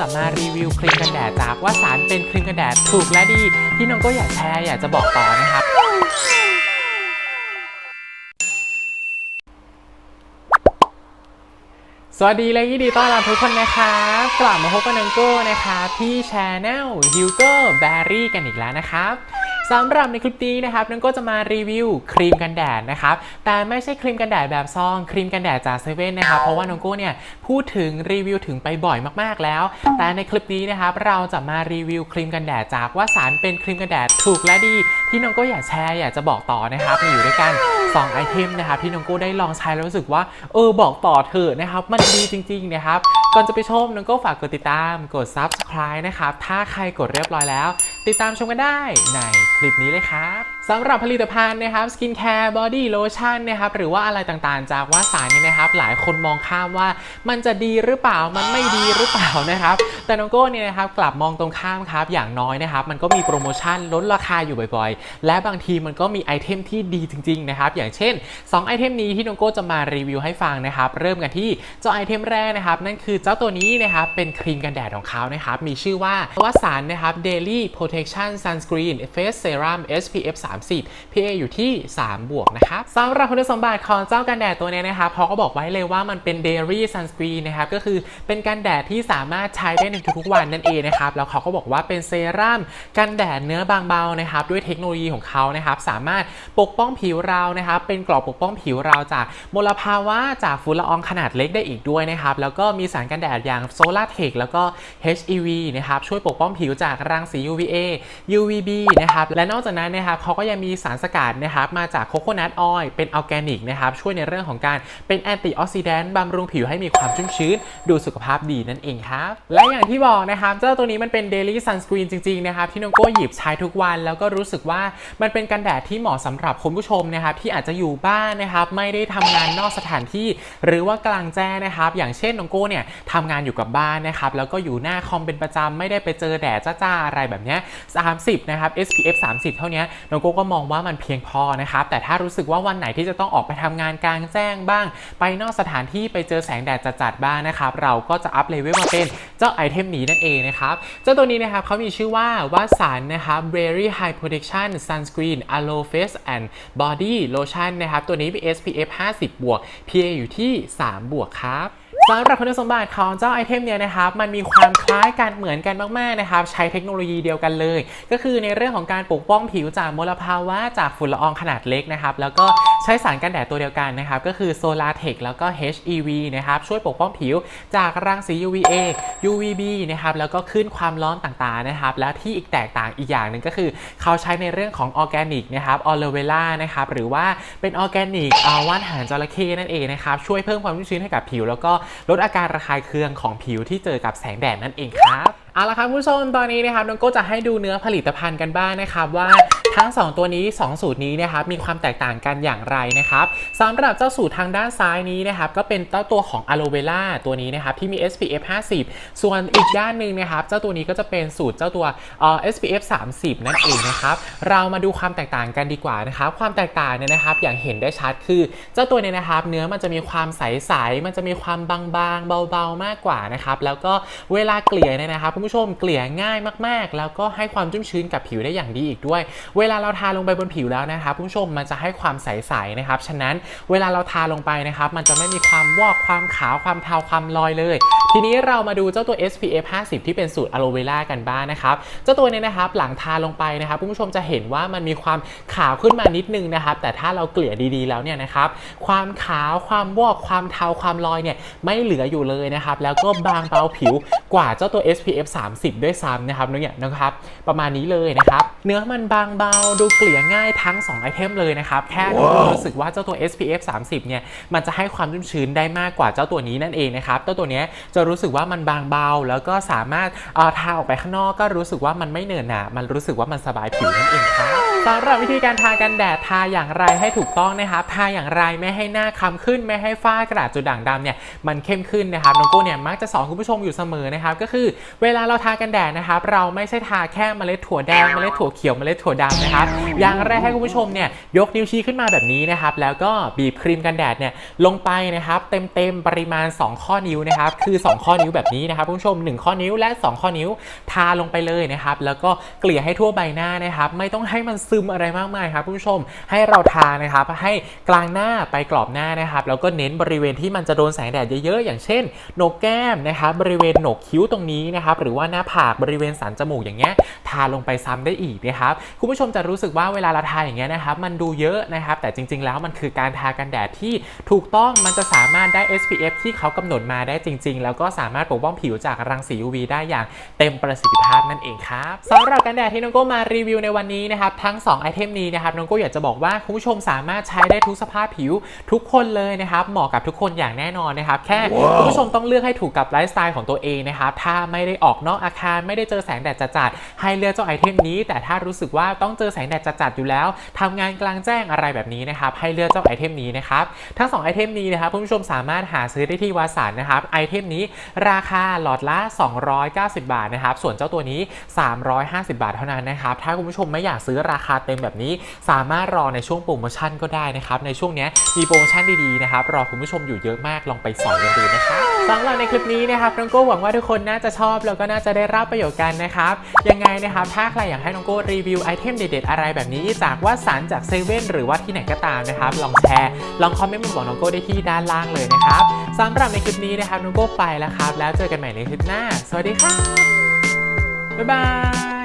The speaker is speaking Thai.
จะมารีวิวครีมกันแดดจากว่าสารเป็นครีมกันแดดถูกและดี ที่น้องก็อยากแชร์อยากจะบอกต่อนะครับสวัสดีและยินดีต้อนรับทุกคนนะครับกลับมาพบกับนังโก้นะคะที่ช anel h u g o Berry กันอีกแล้วนะครับ สำหรับในคลิปนี้นะครับนังก้จะมารีวิวครีมกันแดดนะครับ แต่ไม่ใช่ครีมกันแดดแบบซอง ครีมกันแดดจากเซเว่นนะครับ เพราะว่าน้องโก้เนี่ยพูดถึงรีวิวถึงไปบ่อยมากๆแล้ว แต่ในคลิปนี้นะครับเราจะมารีวิวครีมกันแดดจากว่าสารเป็นครีมกันแดดถูกและดี ที่น้องโก้อยากแชร์อยากจะบอกต่อนะครับมีอยู่ด้วยกัน2ไอเทมนะครับที่น้องโก้ได้ลองใช้แล้วรู้สึกว่าเออบอกต่อเถอะนะครับมันดีจริงๆนะครับก่อนจะไปชมน้องโก้ฝากกดติดตามกด subscribe นะครับถ้าใครกดเรียบร้อยแล้ว ติดตามชมกันได้ในคลิปนี้เลยครับ สำหรับผลิตภัณฑ์นะครับ skin care body lotion นนะครับหรือว่าอะไรต่างๆ จากว่าสารนี่นะครับ หลายคนมองข้ามว่ามันจะดีหรือเปล่ามันไม่ดีหรือเปล่านะครับ แต่น้องโก้เนี่ยนะครับกลับมองตรงข้ามครับ อย่างน้อยนะครับ มันก็มีโปรโมชั่นลดราคาอยู่บ่อยๆ และบางทีมันก็มีไอเทมที่ดีจริงๆนะครับอย่างเช่น 2 ไอเทมนี้ที่น้องโก้จะมารีวิวให้ฟังนะครับเริ่มกันที่เจ้าไอเทมแรกนะครับนั่นคือเจ้าตัวนี้นะครับเป็นครีมกันแดดของเขานะครับมีชื่อว่าว่าสารนะครับ Daily Protection Sunscreen Face Serum SPF 30 PA อยู่ที่ 3 บวกนะครับสำหรับคุณสมบัติของเจ้ากันแดดตัวนี้นะครับเขาก็บอกไว้เลยว่ามันเป็น Daily Sunscreen นะครับก็คือเป็นกันแดดที่สามารถใช้ได้ในทุกๆวันนั่นเองนะครับแล้วเขาก็บอกว่าเป็นเซรั่มกันแดดเนื้อบางเบานะครับด้วยเทคโนโลยีของเขานะครับสามารถปกป้องผิวเรานะครับเป็นกรอบปกป้องผิวเราจากมลภาวะจากฝุ่นละอองขนาดเล็กได้อีกด้วยนะครับแล้วก็มีสารกันแดดอย่างโซลาร์เทคแล้วก็ HEV นะครับช่วยปกป้องผิวจากรังสี UVA UVB นะครับและนอกจากนั้นนะครับเขาก็ยังมีสารสกัดนะครับมาจากโคโคนัทออยล์เป็นออร์แกนิกนะครับช่วยในเรื่องของการเป็นแอนตี้ออกซิแดนต์บำรุงผิวให้มีความชุ่มชื้น ดูสุขภาพดีนั่นเองครับ และอย่างที่บอกนะครับเจ้าตัวนี้มันเป็น Daily Sunscreen จริงๆนะครับที่น้องโก้หยิบใช้ทุกวัน แล้วก็รู้สึกว่ามันเป็นกันแดดที่เหมาะสำหรับคุณผู้ชมนะครับที่อาจจะอยู่บ้านนะครับไม่ได้ทำงานนอกสถานที่ หรือว่ากลางแจ้งนะครับอย่างเช่นน้องโก้เนี่ยทำงานอยู่กับบ้านนะครับแล้วก็อยู่หน้าคอมเป็นประจำไม่ได้ไปเจอแดดจ้าๆอะไรแบบเนี้ย30นะครับ SPF 30 เท่านี้น้องโก้ก็มองว่ามันเพียงพอนะครับ แต่ถ้ารู้สึกว่าวันไหนที่จะต้องออกไปทำงานกลางแจ้งบ้าง ไปนอกสถานที่ไปเจอแสงแดดจัดๆบ้างนะครับ เราก็จะอัพเลเวลมาเป็นเจ้าไอเทมนี้นั่นเองนะครับ เจ้าตัวนี้นะครับเขามีชื่อว่าว่าสารนะครับ Very High Protection Sunscreen Aloe Face and Body Lotion นะครับ ตัวนี้เป็น SPF 50 บวก PA อยู่ที่ 3 บวกครับ สำหรับคุณสมบัติของเจ้าไอเทมเนี่ยนะครับมันมีความคล้ายกันเหมือนกันมากๆนะครับใช้เทคโนโลยีเดียวกันเลย ก็คือในเรื่องของการปกป้องผิวจากมลภาวะจากฝุ่นละอองขนาดเล็กนะครับแล้วก็ ช้สารกันแดดตัวเดียวกันนะครับก็คือโซลาเทคแล้วก็ HEV นะครับช่วยปกป้องผิวจากรังสี UVA UVB นะครับแล้วก็ขึ้นความร้อนต่างๆนะครับแล้วที่อีกแตกต่างอีกอย่างหนึ่งก็คือ เขาใช้ในเรื่องของออร์แกนิกนะครับออลเวล่านะครับหรือว่าเป็นออร์แกนิกอาว่านหางจระเข้นั่นเองนะครับช่วยเพิ่มความชุ่มชื้นให้กับผิว แล้วก็ลดอาการระคายเคืองของผิวที่เจอกับแสงแดดนั่นเองครับเอาละครับคุณผู้ชมตอนนี้นะครับน้องโก้จะให้ดูเนื้อผลิตภัณฑ์กันบ้างนะครับว่า ทั้ง 2 ตัวนี้ 2 สูตรนี้นะครับมีความแตกต่างกันอย่างไรนะครับสำหรับเจ้าสูตรทางด้านซ้ายนี้นะครับก็เป็นเจ้าตัวของ aloe vera ตัวนี้นะครับที่มี SPF 50 ส่วนอีกด้านหนึ่งนะครับเจ้าตัวนี้ก็จะเป็นสูตรเจ้าตัวเอ่อ SPF 30 นั่นเองนะครับเรามาดูความแตกต่างกันดีกว่านะครับความแตกต่างเนี่ยนะครับอย่างเห็นได้ชัดคือ เจ้าตัวเนี้นะครับเนื้อมันจะมีความใสๆมันจะมีความบางๆ เบาๆมากกว่านะครับแล้วก็เวลาเกลี่ยเนี่ยนะครับคุณผู้ชมเกลี่ยง่ายมากๆ แล้วก็ให้ความชุ่มชื้นกับผิวได้อย่างดีอีกด้วยเวลาเราทาลงไปบนผิวแล้วนะครับผู้ชมมันจะให้ความใสๆนะครับ ฉะนั้นเวลาเราทาลงไปนะครับ มันจะไม่มีความวอกความขาวความเทาความลอยเลย ทีนี้เรามาดูเจ้าตัว SPF 50 ที่เป็นสูตรอะโลเวล่ากันบ้างนะครับ เจ้าตัวนี้นะครับหลังทาลงไปนะครับผู้ชมจะเห็นว่ามันมีความขาวขึ้นมานิดนึงนะครับ แต่ถ้าเราเกลี่ยดีๆแล้วเนี่ยนะครับความขาวความวอกความเทาความลอยเนี่ยไม่เหลืออยู่เลยนะครับ แล้วก็บางเบาผิวกว่าเจ้าตัว SPF 30 ด้วยซ้ำนะครับเนี่ยนะครับ ประมาณนี้เลยนะครับ เนื้อมันบางเบาดูเกลี่ยง่ายทั้ง 2 ไอเทมเลยนะครับ แค่รู้สึกว่าเจ้าตัว SPF 30 เนี่ย มันจะให้ความชุ่มชื้นได้มากกว่าเจ้าตัวนี้นั่นเองนะครับเจ้าตัวนี้จะรู้สึกว่ามันบางเบา แล้วก็สามารถเอ่อทาออกไปข้างนอกก็รู้สึกว่ามันไม่เหนอะหนะมันรู้สึกว่ามันสบายผิวนั่นเองครับ สำหรับวิธีการทากันแดดทาอย่างไรให้ถูกต้องนะครับทาอย่างไรไม่ให้หน้าคล้ำขึ้นไม่ให้ฝ้ากระดาษจุดด่างดำเนี่ยมันเข้มขึ้นนะครับน้องโก้เนี่ยมักจะสอนคุณผู้ชมอยู่เสมอนะครับก็คือเวลาเราทากันแดดนะครับเราไม่ใช่ทาแค่เมล็ดถั่วแดงเมล็ดถั่วเขียวเมล็ดถั่วดำนะครับอย่างแรกให้คุณผู้ชมเนี่ยยกนิ้วชี้ขึ้นมาแบบนี้นะครับแล้วก็บีบครีมกันแดดเนี่ยลงไปนะครับเต็มเต็มๆปริมาณ 2 ข้อนิ้วนะครับคือ 2 ข้อนิ้วแบบนี้นะครับคุณผู้ชม 1 ข้อนิ้วและ 2 ข้อนิ้วทาลงไปเลยนะครับแล้วก็เกลี่ยให้ทั่วใบหน้านะครับไม่ต้องให้มันซึมอะไรมากมายครับผู้ชมให้เราทานะครับให้กลางหน้าไปกรอบหน้านะครับ แล้วก็เน้นบริเวณที่มันจะโดนแสงแดดเยอะๆ อย่างเช่นโหนกแก้มนะครับบริเวณโหนกคิ้วตรงนี้นะครับหรือว่าหน้าผากบริเวณสันจมูกอย่างเงี้ยทาลงไปซ้ำได้อีกนะครับคุณผู้ชมจะรู้สึกว่าเวลาเราทาอย่างเงี้ยนะครับมันดูเยอะนะครับแต่จริง ๆ แล้วมันคือการทากันแดดที่ถูกต้องมันจะสามารถได้ SPF ที่เขากำหนดมาได้จริง ๆ แล้วก็สามารถปกป้องผิวจากรังสี UV ได้อย่างเต็มประสิทธิภาพนั่นเองครับสำหรับกันแดดที่น้องโก้มารีวิวในวันนี้นะครับทั้ง2ไอเทมนี้นะครับน้องโก้อยากจะบอกว่าคุณผู้ชมสามารถใช้ได้ทุกสภาพผิวทุกคนเลยนะครับเหมาะกับทุกคนอย่างแน่นอนนะครับแค่คุณผู้ชมต้องเลือกให้ถูกกับไลฟ์สไตล์ของตัวเองนะครับถ้าไม่ได้ออกนอกอาคารไม่ได้เจอแสงแดดจัดๆให้เลือกเจ้าไอเทมนี้ แต่ถ้ารู้สึกว่าต้องเจอแสงแดดจัดๆอยู่แล้วทำงานกลางแจ้งอะไรแบบนี้นะครับให้เลือกเจ้าไอเทมนี้นะครับทั้งสองไอเทมนี้นะครับคุณผู้ชมสามารถหาซื้อได้ที่วาสานนะครับไอเทมนี้ราคาหลอดละ 290 บาทนะครับส่วนเจ้าตัวนี้ 350 บาทเท่านั้นนะครับถ้าคุณผู้ชมไม่อยากซื้อราคาเต็มแบบนี้ สามารถรอในช่วงโปรโมชั่นก็ได้นะครับในช่วงนี้มีโปรโมชั่นดีๆนะครับรอคุณผู้ชมอยู่เยอะมากลองไปสอยกันดูนะครับสำหรับในคลิปนี้นะครับน้องโก้หวังว่าทุกคนน่าจะชอบ แล้วก็น่าจะได้รับประโยชน์กันนะครับยังไงนะครับถ้าใครอยากให้น้องโก้รีวิวไอเทมเด็ดๆอะไรแบบนี้ จากว่าสารจากเซเว่นหรือว่าที่ไหนก็ตามนะครับลองแชร์ลองคอมเมนต์มาบอกน้องโก้ได้ที่ด้านล่างเลยนะครับสำหรับในคลิปนี้นะครับน้องโก้ไปแล้วครับ แล้วเจอกันใหม่ในคลิปหน้า สวัสดีครับบ๊ายบาย